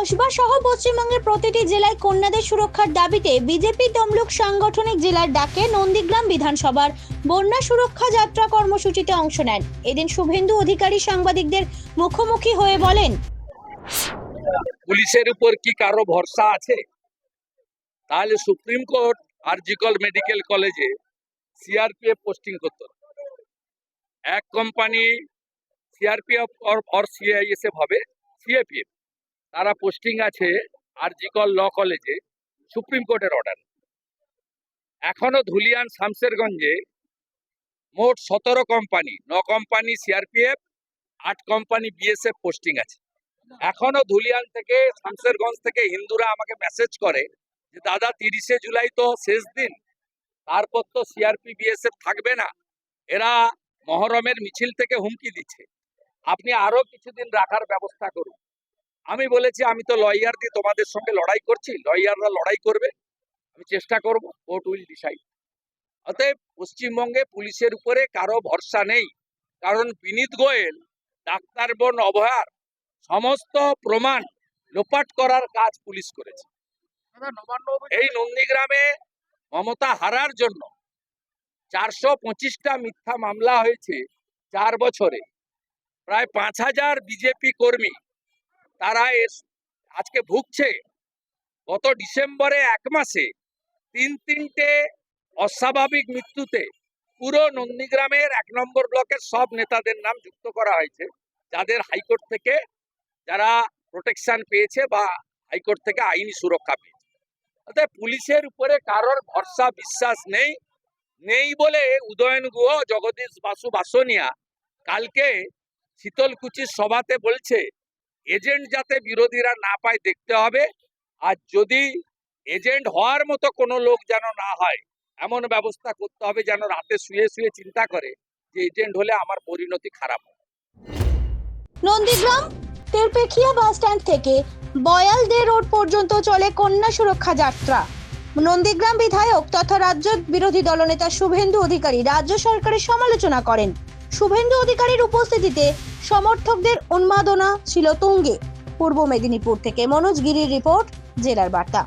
কসবা সহ পশ্চিমবঙ্গের প্রতিটি জেলায় কন্যাদের সুরক্ষার দাবিতে বিজেপি তমলুক সাংগঠনিক জেলার ডাকে নন্দীগ্রাম বিধানসভার বন্যা সুরক্ষা যাত্রা কর্মসূচিতে অংশ নেন। এদিন শুভেন্দু অধিকারী সাংবাদিকদের মুখোমুখি হয়ে বলেন, পুলিশের উপর কি কারও ভরসা আছে? তাহলে সুপ্রিম কোর্ট আরজিকল মেডিকেল কলেজে সিআরপিএফ পোস্টিং করতো। এক কোম্পানি সিআরপিএফ অর সিআইএসএফ হবে, সিএপিএফ। তারা পোস্টিং আছে আরজিকল ল কলেজে সুপ্রিম কোর্টের অর্ডার এখনও ধুলিয়ান শামসেরগঞ্জে মোট সতেরো কোম্পানি ন কোম্পানি সিআরপিএফ আট কোম্পানি বিএসএফ পোস্টিং আছে। এখনও ধুলিয়ান থেকে শামসেরগঞ্জ থেকে হিন্দুরা আমাকে মেসেজ করে যে, দাদা, তিরিশে জুলাই তো শেষ দিন, তারপর তো সিআরপি বিএসএফ থাকবে না। এরা মহরমের মিছিল থেকে হুমকি দিচ্ছে। আপনি আরও কিছুদিন রাখার ব্যবস্থা করুন। আমি বলেছি আমি তো লয়ার দিয়ে তোমাদের সঙ্গে লড়াই করছি লয়াররা লড়াই করবে। আমি চেষ্টা করব কোর্ট উইল ডিসাইড অতএব পশ্চিমবঙ্গে পুলিশের উপরে কারও ভরসা নেই। কারণ বিনীত গোয়েল ডাক্তার বোন অভয়ার সমস্ত প্রমাণ লোপাট করার কাজ পুলিশ করেছে। এই নন্দীগ্রামে মমতা হারার জন্য চারশো পঁচিশটা মিথ্যা মামলা হয়েছে চার বছরে। প্রায় পাঁচ হাজার বিজেপি কর্মী তারা এর আজকে ভুগছে। গত ডিসেম্বরে এক মাসে তিন তিনটে অস্বাভাবিক মৃত্যুতে পুরো নন্দীগ্রামের এক নম্বর ব্লকের সব নেতাদের নাম যুক্ত করা হয়েছে। যাদের হাইকোর্ট থেকে যারা প্রোটেকশন পেয়েছে বা হাইকোর্ট থেকে আইনি সুরক্ষা পেয়েছে। অর্থাৎ পুলিশের উপরে কারোর ভরসা, বিশ্বাস নেই। নেই বলে উদয়ন গুহ, জগদীশ বাসু বাসনিয়া কালকে শীতলকুচির সভাতে বলছে এজেন্ট যাতে বিরোধীরা না পায় দেখতে হবে। আর যদি এজেন্ট হওয়ার মতো কোনো লোক যেন না হয়, এমন ব্যবস্থা করতে হবে যেন রাতে শুয়ে শুয়ে চিন্তা করে যে এজেন্ট হলে আমার পরিণতি খারাপ হবে। নন্দীগ্রাম তেরপেখিয়া বাস স্ট্যান্ড থেকে বয়ালদে রোড পর্যন্ত চলে কন্যা সুরক্ষা যাত্রা। নন্দীগ্রাম বিধায়ক তথা রাজ্য বিরোধী দলনেতা শুভেন্দু অধিকারী রাজ্য সরকারের সমালোচনা করেন। শুভেন্দু অধিকারীর উপস্থিতিতে সমর্থকদের উন্মাদনা ছিল তুঙ্গে। পূর্ব মেদিনীপুর থেকে মনোজ গিরির রিপোর্ট জেলার বার্তা।